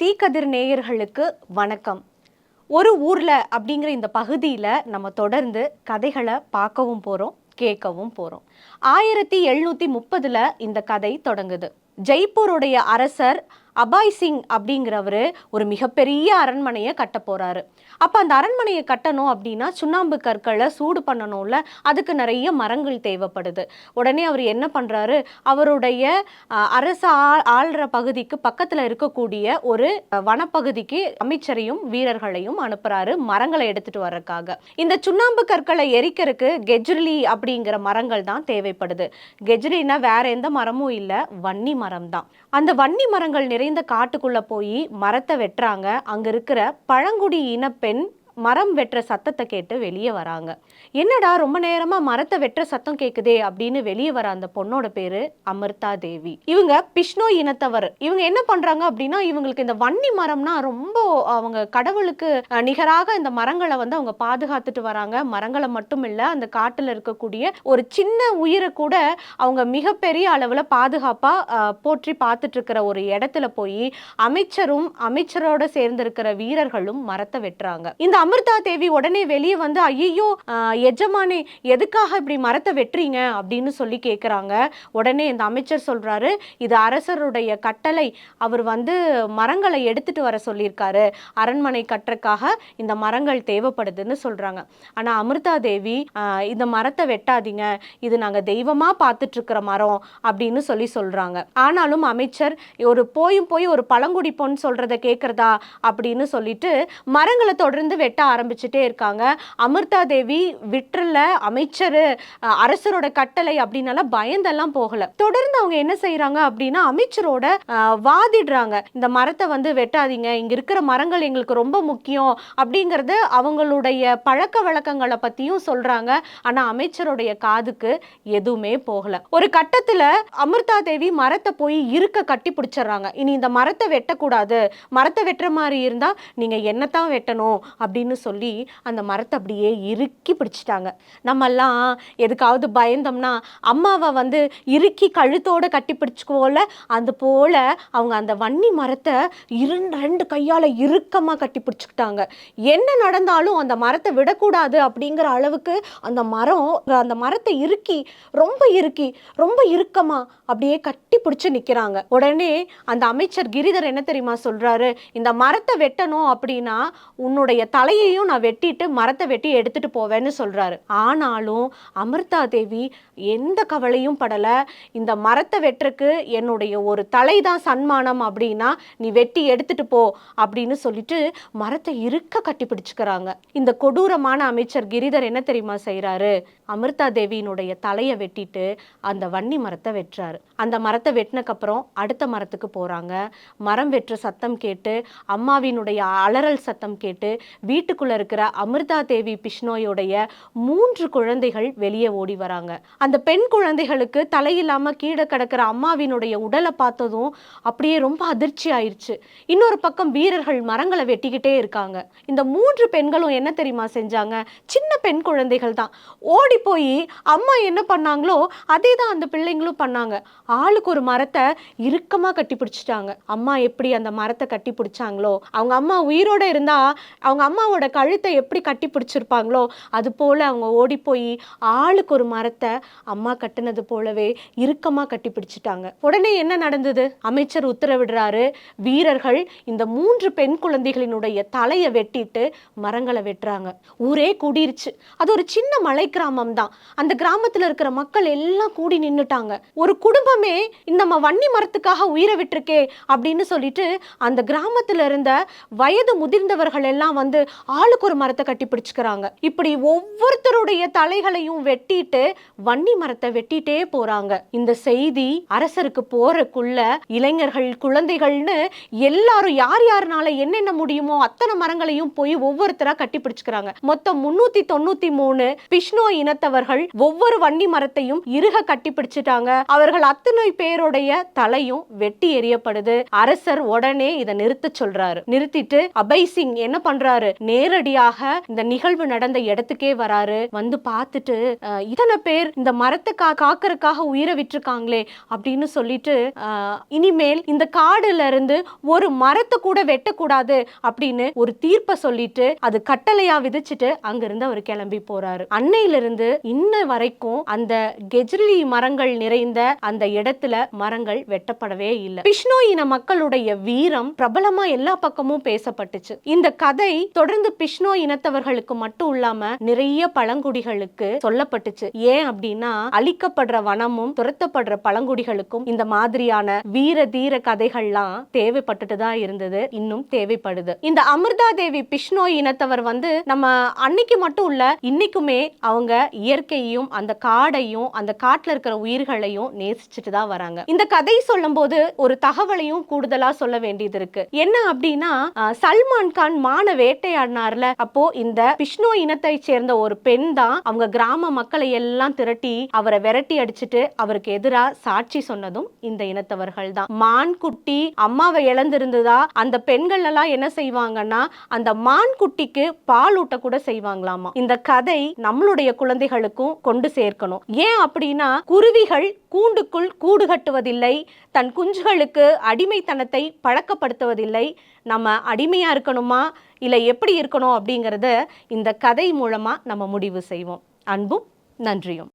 தீக்கதிர் நேயர்களுக்கு வணக்கம். ஒரு ஊரில் அப்படிங்கிற இந்த பகுதியில் நம்ம தொடர்ந்து கதைகளை பார்க்கவும் போகிறோம் கேட்கவும் போகிறோம் ஆயிரத்தி எழுநூத்தி முப்பதுல இந்த கதை தொடங்குது. ஜெய்ப்பூருடைய அரசர் அபாய் சிங் அப்படிங்கிறவர் ஒரு மிகப்பெரிய அரண்மனையை கட்ட போகிறாரு அப்போ அந்த அரண்மனையை கட்டணும் அப்படின்னா சுண்ணாம்பு கற்களை சூடு பண்ணணும்ல அதுக்கு நிறைய மரங்கள் தேவைப்படுது. உடனே அவர் என்ன பண்ணுறாரு அவருடைய அரசு ஆள் ஆள்ற பகுதிக்கு பக்கத்தில் இருக்கக்கூடிய ஒரு வனப்பகுதிக்கு அமைச்சரையும் வீரர்களையும் அனுப்புகிறாரு மரங்களை எடுத்துகிட்டு வர்றதுக்காக. இந்த சுண்ணாம்பு கற்களை எரிக்கிறதுக்கு கெஜ்ரிலி அப்படிங்கிற மரங்கள் தான் தேவைப்படுது. கெஜ்ரினா வேற எந்த மரமும் இல்லை வன்னி மரம் தான் அந்த வன்னி மரங்கள் நிறைந்த காட்டுக்குள்ள போய் மரத்தை வெட்டுறாங்க. அங்க இருக்கிற பழங்குடி இனப்பெண் பெண் மரம் வெட்டுற சத்தத்தை கேட்டு வெளியே வராங்க. என்னடா ரொம்ப நேரமா மரத்தை வெட்டுற சத்தம் கேக்குதே அப்படின்னு வெளியே வர அந்த பொண்ணோட பேரு அமிர்தா தேவி. இவங்க பிஷ்ணோ இனத்தவர். இவங்க என்ன பண்றாங்க அப்படின்னா இவங்களுக்கு இந்த வன்னி மரம்னா ரொம்ப அவங்க கடவுளுக்கு நிகராக இந்த மரங்களை வந்து அவங்க பாதுகாத்துட்டு வராங்க. மரங்களை மட்டும் இல்ல அந்த காட்டுல இருக்கக்கூடிய ஒரு சின்ன உயிரை கூட அவங்க மிகப்பெரிய அளவுல பாதுகாப்பா போற்றி பார்த்துட்டு இருக்கிற ஒரு இடத்துல போய் அமைச்சரும் அமைச்சரோட சேர்ந்து இருக்கிற வீரர்களும் மரத்தை வெட்டுறாங்க. இந்த அமிர்தா தேவி உடனே வெளியே வந்து ஐயோ எஜமானே எதுக்காக இப்படி மரத்தை வெட்டுறீங்க? அப்படின்னு சொல்லி கேட்குறாங்க உடனே இந்த அமைச்சர் சொல்கிறாரு இது அரசருடைய கட்டளை. அவர் வந்து மரங்களை எடுத்துகிட்டு வர சொல்லியிருக்காரு. அரண்மனை கட்டுறக்காக இந்த மரங்கள் தேவைப்படுதுன்னு சொல்கிறாங்க ஆனால் அமிர்தா தேவி இந்த மரத்தை வெட்டாதீங்க. இது நாங்கள் தெய்வமாக பார்த்துட்ருக்குற மரம் அப்படின்னு சொல்லி சொல்கிறாங்க ஆனாலும் அமைச்சர் ஒரு போயும் போய் ஒரு பழங்குடி பொன் சொல்கிறத கேட்குறதா அப்படின்னு சொல்லிட்டு மரங்களை தொடர்ந்து வெட்ட ஆரம்பிச்சுட்டே இருக்காங்க. அமிர்தா தேவி விட்டுறல அமைச்சர் அரசரோட கட்டளை அப்படின்னால பயந்தெல்லாம் போகல. தொடர்ந்து அவங்க என்ன செய்யறாங்க அப்படின்னா அமைச்சரோட வாதிடுறாங்க. இந்த மரத்தை வந்து வெட்டாதீங்க இங்க இருக்கிற மரங்கள் எங்களுக்கு ரொம்ப முக்கியம் அப்படிங்கறது அவங்களுடைய பழக்க வழக்கங்களை பத்தியும் சொல்றாங்க. ஆனா அமைச்சருடைய காதுக்கு எதுவுமே போகல. ஒரு கட்டத்துல அமிர்தா தேவி மரத்தை போய் இருக்க கட்டி பிடிச்சிடுறாங்க. இனி இந்த மரத்தை வெட்டக்கூடாது. மரத்தை வெட்டுற மாதிரி இருந்தா நீங்க என்னத்தான் வெட்டணும் அப்படி அப்படின்னு சொல்லி அந்த மரத்தை அப்படியே இறுக்கி பிடிச்சிட்டாங்க. நம்மெல்லாம் எதுக்காவது பயந்தோம்னா அம்மாவை வந்து இறுக்கி கழுத்தோட கட்டி பிடிச்சுக்குவோம்ல அது போல அவங்க அந்த வன்னி மரத்தை இரண்டு ரெண்டு கையால இறுக்கமா கட்டி பிடிச்சிக்கிட்டாங்க. என்ன நடந்தாலும் அந்த மரத்தை விடக்கூடாது அப்படிங்கிற அளவுக்கு அந்த மரம் அந்த மரத்தை இறுக்கி ரொம்ப இறுக்கி ரொம்ப இறுக்கமா அப்படியே கட்டி பிடிச்சி நிக்கிறாங்க. உடனே அந்த அமைச்சர் கிரிதர் என்ன தெரியுமா சொல்றாரு? இந்த மரத்தை வெட்டணும் அப்படின்னா உன்னுடைய தலையையும் நான் வெட்டிட்டு மரத்தை வெட்டி எடுத்துட்டு போவேன்னு சொல்றாரு. ஆனாலும் அமிர்தா தேவி எந்த கவலையும் படல. இந்த மரத்தை வெட்டுறக்கு என்னுடைய ஒரு தலை தான் சன்மானம் அப்படின்னா நீ வெட்டி எடுத்துட்டு போ அப்படின்னு சொல்லிட்டு மரத்தை இருக்க கட்டி பிடிச்சுக்கிறாங்க. இந்த கொடூரமான அமைச்சர் கிரிதர் என்ன தெரியுமா செய்கிறாரு அமிர்தா தேவியினுடைய தலையை வெட்டிட்டு அந்த வன்னி மரத்தை வெட்டுறாரு. அந்த மரத்தை வெட்டினக்கப்புறம் அடுத்த மரத்துக்கு போறாங்க. மரம் வெட்டுற சத்தம் கேட்டு அம்மாவினுடைய அலறல் சத்தம் கேட்டு வீட்டுக்குள்ள இருக்கிற அமிர்தா தேவி பிஷ்னோயுடைய மூன்று குழந்தைகள் வெளியே ஓடி வராங்க. அந்த பெண் குழந்தைகளுக்கு தலையில்லாம கீழே கிடக்கிற அம்மாவினுடைய உடலை பார்த்ததும் அப்படியே ரொம்ப அதிர்ச்சி ஆயிடுச்சு இன்னொரு பக்கம் வீரர்கள் மரங்களை வெட்டிக்கிட்டே இருக்காங்க. இந்த மூன்று பெண்களும் என்ன தெரியுமா செஞ்சாங்க? சின்ன பெண் குழந்தைகள் தான். ஓடி போய் அம்மா என்ன பண்ணாங்களோ அதே தான் அந்த பிள்ளைங்களும் பண்ணாங்க. ஆளுக்கு ஒரு மரத்தை இறுக்கமா கட்டி பிடிச்சிட்டாங்க. அம்மா எப்படி அந்த மரத்தை கட்டி பிடிச்சாங்களோ? அவங்க அம்மா உயிரோட இருந்தா அவங்க அம்மா அம்மாவோட கழுத்தை எப்படி கட்டி பிடிச்சிருப்பாங்களோ அது போல் அவங்க ஓடி போய் ஆளுக்கு ஒரு மரத்தை அம்மா கட்டினது போலவே இறுக்கமாக கட்டி பிடிச்சிட்டாங்க. உடனே என்ன நடந்தது? அமைச்சர் உத்தரவிடுறாரு. வீரர்கள் இந்த மூன்று பெண் குழந்தைகளினுடைய தலையை வெட்டிட்டு மரங்களை வெட்டுறாங்க. ஊரே கூடிருச்சு. அது ஒரு சின்ன மலை கிராமம் தான். அந்த கிராமத்தில் இருக்கிற மக்கள் எல்லாம் கூடி நின்றுட்டாங்க ஒரு குடும்பமே இந்த நம்ம வன்னி மரத்துக்காக உயிரை விட்டுருக்கே அப்படின்னு சொல்லிட்டு அந்த கிராமத்தில் இருந்த வயது முதிர்ந்தவர்கள் எல்லாம் வந்து ஆளுக்கு ஒரு மரத்தை கட்டி பிடிச்சுக்கிறாங்க. இப்படி ஒவ்வொருத்தருடைய தலைகளையும் வெட்டிட்டு வன்னி மரத்தை வெட்டிட்டே போறாங்க. இந்த செய்தி அரசருக்கு போறக்குள்ள இளைஞர்கள் குழந்தைகள்னு எல்லாரும் யார் யாருனால என்னென்ன முடியுமோ அத்தனை மரங்களையும் போய் ஒவ்வொருத்தரா கட்டி பிடிச்சுக்கிறாங்க. மொத்தம் முன்னூத்தி தொண்ணூத்தி மூணு பிஷ்ணோ இனத்தவர்கள் ஒவ்வொரு வன்னி மரத்தையும் இருக கட்டி பிடிச்சிட்டாங்க. அவர்கள் அத்தனை பேருடைய தலையும் வெட்டி எறியப்படுது. அரசர் உடனே இதை நிறுத்த சொல்றாரு. நிறுத்திட்டு அபய் சிங் என்ன பண்றாரு? நேரடியாக இந்த நிகழ்வு நடந்த இடத்துக்கே வராரு. வந்து பார்த்துட்டு இத்தனை பேர் இந்த மரத்தை கா காக்கறதுக்காக உயிரை விட்டுருக்காங்களே அப்படின்னு சொல்லிட்டு இனிமேல் இந்த காடுல இருந்து ஒரு மரத்தை கூட வெட்டக்கூடாது அப்படின்னு ஒரு தீர்ப்பை சொல்லிட்டு அது கட்டளையா விதிச்சுட்டு அங்கிருந்து அவர் கிளம்பி போறாரு. அன்னையிலிருந்து இன்ன வரைக்கும் அந்த கெஜ்ரிலி மரங்கள் நிறைந்த அந்த இடத்துல மரங்கள் வெட்டப்படவே இல்லை. பிஷ்ணோ இன மக்களுடைய வீரம் பிரபலமா எல்லா பக்கமும் பேசப்பட்டுச்சு. இந்த கதை தொடர்ந்து பிஷ்ணோ இனத்தவர்களுக்கு மட்டும் இல்லாம நிறைய பழங்குடிகளுக்கு சொல்லப்பட்டுச்சு. ஏன் அப்படின்னா அழிக்கப்படுற வனமும் துரத்தப்படுற பழங்குடிகளுக்கும் இந்த மாதிரியான வீர தீர கதைகள்லாம் தேவைப்பட்டுட்டு தான் இருந்தது இன்னும் தேவைப்படுது. இந்த அமிர்தா தேவி பிஷ்ணோ இனத்தவர் வந்து நம்ம அன்னைக்கு மட்டும் இல்ல இன்னைக்குமே அவங்க இயற்கையையும் அந்த காடையும் அந்த காட்டுல இருக்கிற உயிர்களையும் நேசிச்சுட்டு தான் வராங்க. இந்த கதை சொல்லும்போது ஒரு தகவலையும் கூடுதலா சொல்ல வேண்டியது இருக்கு. என்ன அப்படின்னா சல்மான் கான் மான வேட்டையாடினார்ல அப்போ இந்த விஷ்ணு இனத்தை சேர்ந்த ஒரு பெண் தான் அவங்க கிராம மக்களை எல்லாம் திரட்டி அவரை விரட்டி அடிச்சுட்டு அவருக்கு எதிராக சாட்சி சொன்னதும் இந்த இனத்தவர்கள் தான். மான் குட்டி அம்மாவை இழந்திருந்ததா? அந்த பெண்கள் எல்லாம் என்ன செய்வாங்கன்னா அந்த மான் குட்டிக்கு பால் ஊட்ட கூட செய்வாங்களாமா? இந்த கதை நம்மளுடைய குழந்தைகளுக்கும் கொண்டு சேர்க்கணும். ஏன் அப்படின்னா குருவிகள் கூண்டுக்குள் கூடு கட்டுவதில்லை தன் குஞ்சுகளுக்கு அடிமைத்தனத்தை பழக்கப்படுத்துவதில்லை. நம்ம அடிமையா இருக்கணுமா? இல்லை எப்படி இருக்கணும் அப்படிங்கிறத இந்த கதை மூலமாக நம்ம முடிவு செய்வோம். அன்பும் நன்றியும்.